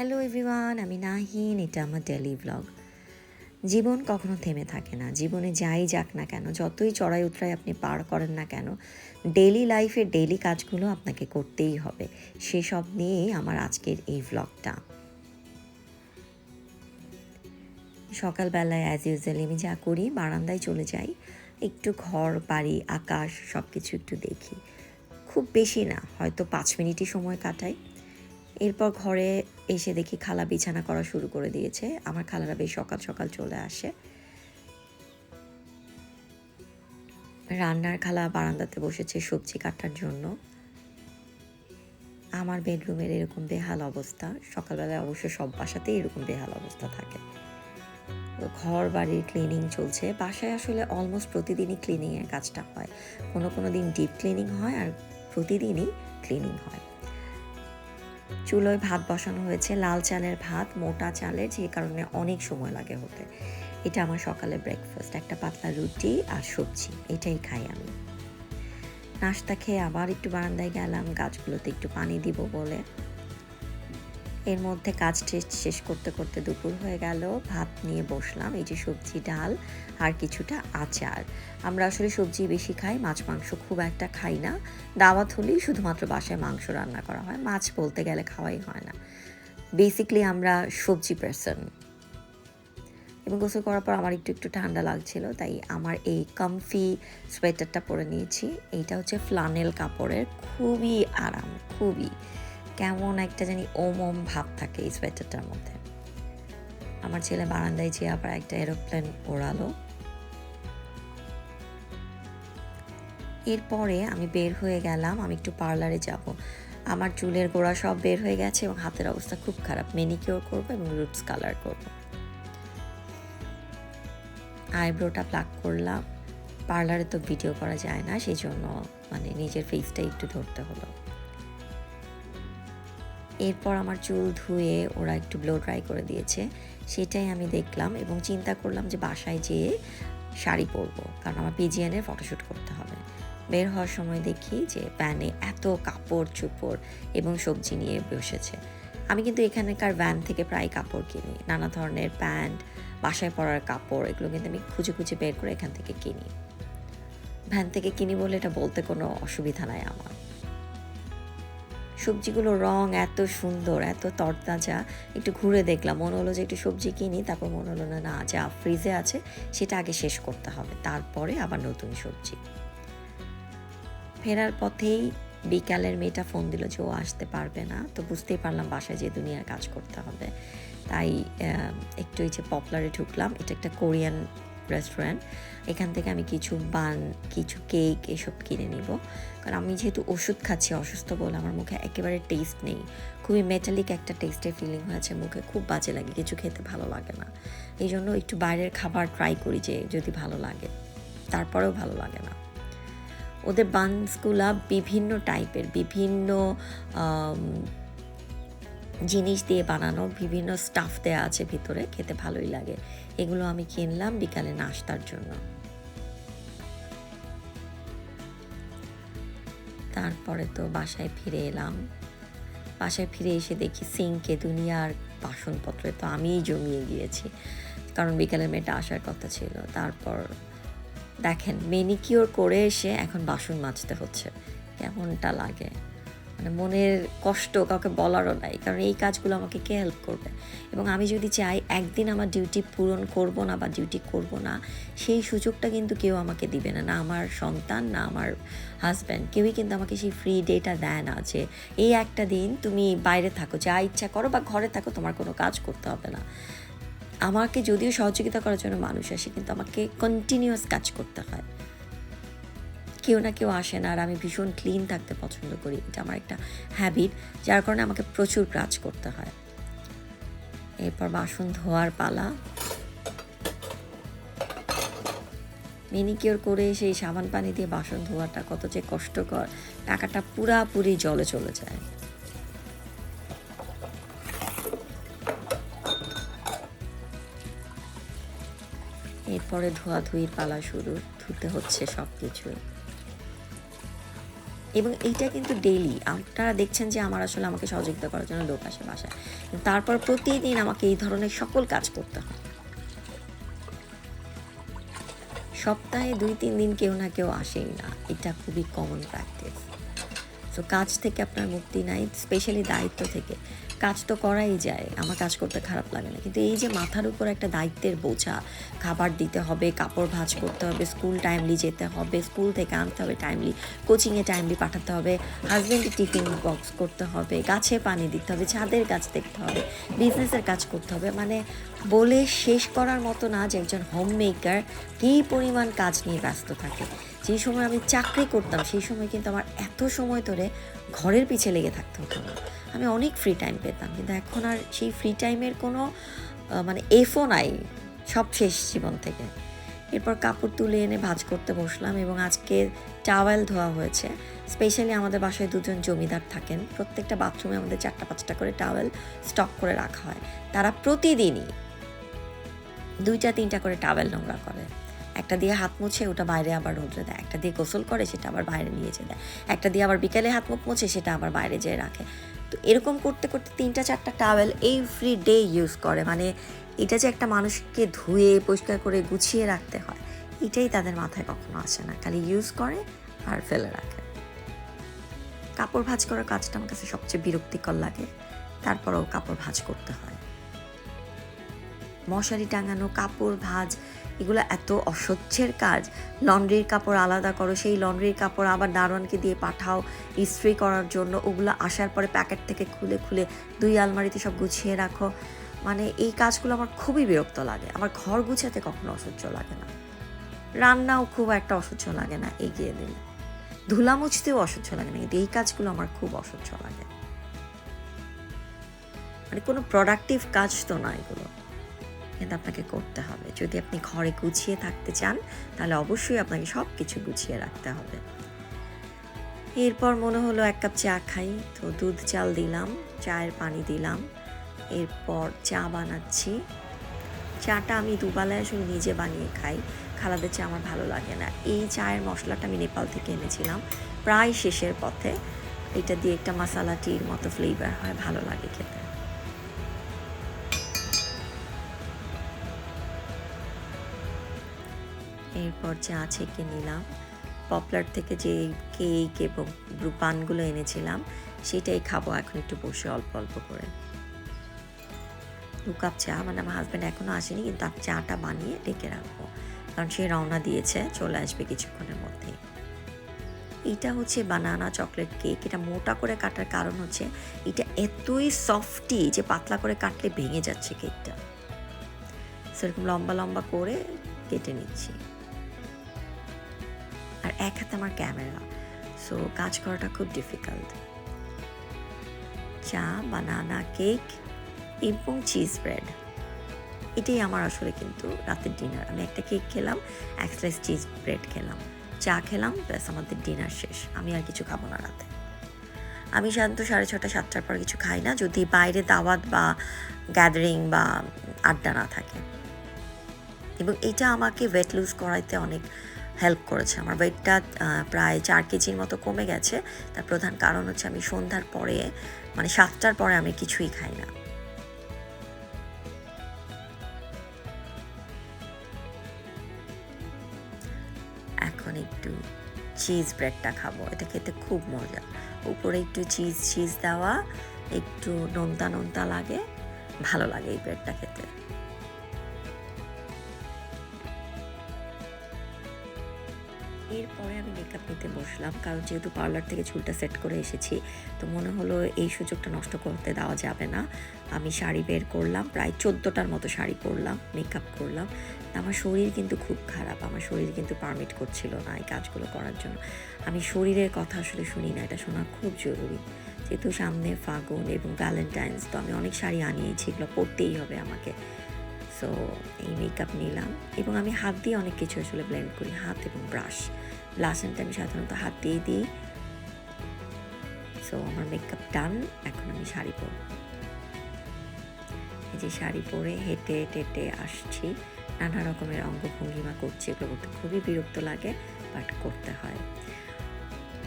Hello everyone আমি নাহিন, এটা আমার ডেলি ব্লগ জীবন কখনো থেমে থাকে না। জীবনে যাই যাক না কেন, যতই চড়াই উতরাই আপনি পার করেন না কেন ডেলি লাইফে ডেলি কাজগুলো আপনাকে করতেই হবে। সেসব নিয়েই আমার আজকের এই ব্লগটা সকালবেলায় অ্যাজ ইউজুয়ালি আমি যা করি, বারান্দায় চলে যাই, একটু ঘর, বাড়ি, আকাশ সব কিছু একটু দেখি। খুব বেশি না, হয়তো পাঁচ মিনিটই সময় কাটাই। এরপর ঘরে এসে দেখি খালা বিছানা করা শুরু করে দিয়েছে। আমার খালারা বেশ সকাল সকাল চলে আসে। রান্নার খালা বারান্দাতে বসেছে সবজি কাটার জন্য। আমার বেডরুমের এরকম বেহাল অবস্থা। সকালবেলায় অবশ্য সব বাসাতেই এরকম বেহাল অবস্থা থাকে। ঘর বাড়ির ক্লিনিং চলছে। বাসায় আসলে অলমোস্ট প্রতিদিনই ক্লিনিংয়ের কাজটা হয়। কোনো কোনো দিন ডিপ ক্লিনিং হয় আর প্রতিদিনই ক্লিনিং হয়। চুলোয় ভাত বসানো হয়েছে, লাল চালের ভাত, মোটা চালের, যে কারণে অনেক সময় লাগে হতে। এটা আমার সকালে ব্রেকফাস্ট একটা পাতলা রুটি আর সবজি, এটাই খাই আমি। নাস্তা খেয়ে আবার একটু বারান্দায় গেলাম, গাছগুলোতে একটু পানি দিব বলে। এর মধ্যে কাজ শেষ করতে করতে দুপুর হয়ে গেল। ভাত নিয়ে বসলাম, এই যে সবজি, ডাল আর কিছুটা আচার। আমরা আসলে সবজি বেশি খাই, মাছ, মাংস খুব একটা খাই না। দাওয়াত হলেই শুধুমাত্র বাসায় মাংস রান্না করা হয়, মাছ বলতে গেলে খাওয়াই হয় না। বেসিকলি আমরা সবজি পার্সন এবং গোসল করার পর আমার একটু একটু ঠান্ডা লাগছিল, তাই আমার এই কমফি সোয়েটারটা পরে নিয়েছি। এইটা হচ্ছে ফ্লানেল কাপড়ের, খুবই আরাম, খুবই। কেমন একটা জানি ওম ওম ভাব থাকে এই সোয়েটারটার মধ্যে। আমার ছেলে বারান্দায় যেয়ে আবার একটা এরোপ্লেন ওড়ালো। এরপরে আমি বের হয়ে গেলাম, আমি একটু পার্লারে যাব। আমার চুলের গোড়া সব বের হয়ে গেছে এবং হাতের অবস্থা খুব খারাপ। মেনিকিওর করব এবং রুটস কালার করব। আইব্রোটা প্লাক করলাম। পার্লারে তো ভিডিও করা যায় না সেই জন্য মানে নিজের ফেসটা একটু ধরতে হলো। এরপর আমার চুল ধুয়ে ওরা একটু ব্লো ড্রাই করে দিয়েছে, সেটাই আমি দেখলাম এবং চিন্তা করলাম যে বাসায় যেয়ে শাড়ি পরবো, কারণ আমার পিজিএনের ফটোশ্যুট করতে হবে। বের হওয়ার সময় দেখি যে প্যানে এত কাপড় চুপড় এবং সবজি নিয়ে বসেছে। আমি কিন্তু এখানকার ভ্যান থেকে প্রায় কাপড় কিনি, নানা ধরনের প্যান্ট বাসায় পরার কাপড়, এগুলো কিন্তু আমি খুঁজে খুঁজে বের করে এখান থেকে কিনি। ভ্যান থেকে কিনি বলে এটা বলতে কোনো অসুবিধা নাই আমার। সবজিগুলো রং এত সুন্দর, এত তরতাজা। একটু ঘুরে দেখলাম, মনে হলো যে একটু সবজি কিনি, তারপর মনে হলো না না, যা ফ্রিজে আছে, সেটা আগে শেষ করতে হবে, তারপরে আবার নতুন সবজি। ফেরার পথেই বিকালের মেয়েটা ফোন দিল যে ও আসতে পারবে না, তো বুঝতেই পারলাম বাসায় যে দুনিয়ার কাজ করতে হবে। তাই একটু এই যে পপুলারে ঢুকলাম, এটা একটা কোরিয়ান রেস্টুরেন্ট এখান থেকে আমি কিছু বান কিছু কেক এসব কিনে নিব। কারণ আমি যেহেতু ওষুধ খাচ্ছি, অসুস্থ বলে আমার মুখে একেবারে টেস্ট নেই। খুবই মেটালিক একটা টেস্টের ফিলিং হয়েছে মুখে, খুব বাজে লাগে, কিছু খেতে ভালো লাগে না। এই জন্য একটু বাইরের খাবার ট্রাই করি যে যদি ভালো লাগে, তারপরেও ভালো লাগে না। ওদের বানসগুলা বিভিন্ন টাইপের বিভিন্ন জিনিস দিয়ে বানানো বিভিন্ন স্টাফ দেওয়া আছে ভিতরে, খেতে ভালোই লাগে। এগুলো আমি কিনলাম বিকালে নাস্তার জন্য। তারপরে তো বাসায় ফিরে এলাম। বাসায় ফিরে এসে দেখি সিঙ্কে দুনিয়ার বাসনপত্রে তো আমিই জমিয়ে গিয়েছি। কারণ বিকালের মেয়েটা আসার কথা ছিল। তারপর দেখেন মেনিকিওর করে এসে এখন বাসন মাজতে হচ্ছে। কেমনটা লাগে? মানে মনের কষ্ট কাউকে বলারও নাই, কারণ এই কাজগুলো আমাকে কে হেল্প করবে? এবং আমি যদি চাই একদিন আমার ডিউটি পূরণ করব না বা ডিউটি করব না, সেই সুযোগটা কিন্তু কেউ আমাকে দিবে না না আমার সন্তান, না আমার হাজব্যান্ড কেউই কিন্তু আমাকে সেই ফ্রি ডেটা দেয় না যে, এই একটা দিন তুমি বাইরে থাকো, যা ইচ্ছা করো বা ঘরে থাকো, তোমার কোনো কাজ করতে হবে না। আমাকে যদিও সহযোগিতা করার জন্য মানুষ আসে, কিন্তু আমাকে কন্টিনিউয়াস কাজ করতে হয়। কেউ না কেউ আসে না, আর আমি ভীষণ ক্লিন থাকতে পছন্দ করি। এটা আমার একটা হ্যাবিট যার কারণে আমাকে প্রচুর কাজ করতে হয়। এরপর বাসন ধোয়ার পালা। মেনিকিওর করে সেই সাবান পানি দিয়ে বাসন ধোয়াটা কত যে কষ্টকর, টাকাটা পুরাপুরি জলে চলে যায়। এরপরে ধোয়াধুয়ির পালা শুরু, ধুতে হচ্ছে সব কিছু এবং এইটা কিন্তু ডেইলি আপনারা দেখছেন যে আমার আসলে আমাকে সহযোগিতা করার জন্য লোক আসে বাসায়। তারপর প্রতিদিন আমাকে এই ধরনের সকল কাজ করতে হয়। সপ্তাহে দুই, তিন দিন কেউ না কেউ আসেই না। এটা খুবই কমন প্র্যাকটিস তো কাজ থেকে আপনার মুক্তি নাই স্পেশালি দায়িত্ব থেকে। কাজ তো করাই যায়। আমার কাজ করতে খারাপ লাগে না। কিন্তু এই যে মাথার উপর একটা দায়িত্বের বোঝা, খাবার দিতে হবে, কাপড় ভাঁজ করতে হবে, স্কুল টাইমলি যেতে হবে, স্কুল থেকে আনতে হবে টাইমলি কোচিংয়ে টাইমলি পাঠাতে হবে হাজব্যান্ডের টিফিন বক্স করতে হবে, গাছে পানি দিতে হবে, ছাদের কাজ দেখতে হবে বিজনেসের কাজ করতে হবে। মানে বলে শেষ করার মতো না যে একজন হোম মেকার কী পরিমাণ কাজ নিয়ে ব্যস্ত থাকে। যে সময় আমি চাকরি করতাম, সেই সময় কিন্তু আমার এত সময় ধরে ঘরের পিছে লেগে থাকতে হতো না। আমি অনেক ফ্রি টাইম পেতাম, কিন্তু এখন আর সেই ফ্রি টাইমের কোনো মানে এফও নাই, সব শেষ জীবন থেকে। এরপর কাপড় তুলে এনে ভাজ করতে বসলাম এবং আজকে টাওয়েল ধোয়া হয়েছে। স্পেশালি আমাদের বাসায় দুজন জমিদার থাকেন। প্রত্যেকটা বাথরুমে আমাদের চারটা পাঁচটা করে টাওয়েল স্টক করে রাখা হয়। তারা প্রতিদিনই দুইটা, তিনটা করে টাওয়েল নোংরা করে। একটা দিয়ে হাত মুছে ওটা বাইরে আবার রোদ্রে দেয়। একটা দিয়ে গোসল করে সেটা আবার বাইরে নিয়ে যেয়ে দেয়। একটা দিয়ে আবার বিকেলে হাত মুখ মুছে সেটা আবার বাইরে যেয়ে রাখে। তো এরকম করতে করতে তিনটা চারটা টাওয়েল এভরি ডে ইউজ করে। মানে এটা যে একটা মানুষকে ধুয়ে, পরিষ্কার করে গুছিয়ে রাখতে হয়, এটাই তাদের মাথায় কখনো আসে না। খালি ইউজ করে আর ফেলে রাখে। কাপড় ভাঁজ করার কাজটা আমার কাছে সবচেয়ে বিরক্তিকর লাগে। তারপরেও কাপড় ভাঁজ করতে হয়। মশারি টাঙানো, কাপড় ভাঁজ এগুলো এত অসহ্যের কাজ। লন্ড্রির কাপড় আলাদা করো, সেই লন্ড্রির কাপড় আবার দারোয়ানকে দিয়ে পাঠাও ইস্ত্রি করার জন্য। ওগুলো আসার পরে প্যাকেট থেকে খুলে খুলে দুই আলমারিতে সব গুছিয়ে রাখো। মানে এই কাজগুলো আমার খুবই বিরক্ত লাগে। আমার ঘর গুছাতে কখনো অসহ্য লাগে না। রান্নাও খুব একটা অসহ্য লাগে না এগিয়ে দিলে। ধুলা মুছতেও অসহ্য লাগে না কিন্তু এই কাজগুলো আমার খুব অসহ্য লাগে। মানে কোনো প্রোডাক্টিভ কাজ তো না এগুলো। কিন্তু আপনাকে করতে হবে। যদি আপনি ঘরে গুছিয়ে থাকতে চান, তাহলে অবশ্যই আপনাকে সব কিছু গুছিয়ে রাখতে হবে। এরপর মনে হলো এক কাপ চা খাই, তো দুধ চাল দিলাম, চায়ের পানি দিলাম, এরপর চা বানাচ্ছি। চাটা আমি দুবেলায় আসলে নিজে বানিয়ে খাই। খালাদের চা আমার ভালো লাগে না। এই চায়ের মশলাটা আমি নেপাল থেকে এনেছিলাম, প্রায় শেষের পথে। এটা দিয়ে একটা মশালা টির মতো ফ্লেভার হয়, ভালো লাগে খেতে। এরপর চা ছেঁকে নিলাম। পপলার থেকে যে কেক এবং পানগুলো এনেছিলাম, সেটাই খাব এখন একটু বসে অল্প অল্প করে। দু কাপ চা মানে আমার হাজব্যান্ড এখনও আসেনি, কিন্তু আমি চাটা বানিয়ে ডেকে রাখব। কারণ সে রওনা দিয়েছে, চলে আসবে কিছুক্ষণের মধ্যেই। এটা হচ্ছে বানানা চকলেট কেক এটা মোটা করে কাটার কারণ হচ্ছে, এটা এতই সফটি যে পাতলা করে কাটলে ভেঙে যাচ্ছে কেকটা সেরকম লম্বা লম্বা করে কেটে নিচ্ছি। আর এক হাতে আমার ক্যামেরা। সো কাজ করাটা খুব ডিফিকাল্ট চা বানানা কেক এবং চিজ ব্রেড এটাই আমার আসলে কিন্তু রাতের ডিনার আমি একটা কেক খেলাম, এক স্লাইস চিজ ব্রেড খেলাম। চা খেলাম, ব্যাস আমাদের ডিনার শেষ। আমি আর কিছু খাব না রাতে। আমি সাধারণত সাড়ে ছটা, সাতটার পর কিছু খাই না, যদি বাইরে দাওয়াত বা গ্যাদারিং বা আড্ডা না থাকে। এবং এটা আমাকে ওয়েট লুজ করাইতে অনেক হেল্প করেছে আমার। ওয়েটটা প্রায় চার কেজির মতো কমে গেছে। তার প্রধান কারণ হচ্ছে আমি সন্ধ্যার পরে মানে সাতটার পরে আমি কিছুই খাই না। এখন একটু চিজ ব্রেডটা খাব। এটা খেতে খুব মজা। উপরে একটু চিজ চিজ দেওয়া, একটু নোনতা নোনতা লাগে। ভালো লাগে এই ব্রেডটা খেতে। এরপরে আমি মেকআপ নিতে বসলাম, কারণ যেহেতু পার্লার থেকে চুলটা সেট করে এসেছি, তো মনে হলো এই সুযোগটা নষ্ট করতে দেওয়া যাবে না। আমি শাড়ি বের করলাম, প্রায় চোদ্দোটার মতো শাড়ি পরলাম মেকআপ করলাম। আমার শরীর কিন্তু খুব খারাপ, আমার শরীর কিন্তু পারমিট করছিল না এই কাজগুলো করার জন্য। আমি শরীরের কথা আসলে শুনি না, এটা শোনা খুব জরুরি। যেহেতু সামনে ফাগুন এবং ভ্যালেন্টাইন্স তো আমি অনেক শাড়ি আনিয়েছি, এগুলো পরতেই হবে আমাকে। সো এই মেকআপ নিলাম এবং আমি হাত দিয়ে অনেক কিছু আসলে ব্লেন্ড করি, হাত এবং ব্রাশ ব্লাসেনটা আমি সাধারণত হাত দিয়ে দিই। সো আমার মেকআপ ডান এখন আমি শাড়ি পরব। এই যে শাড়ি পরে হেঁটে টেটে আসছি, নানা রকমের অঙ্গভঙ্গিমা করছি, এগুলো করতে খুবই বিরক্ত লাগে বাট করতে হয়।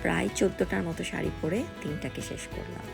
প্রায় চোদ্দোটার মতো শাড়ি পরে তিনটাকে শেষ করলাম।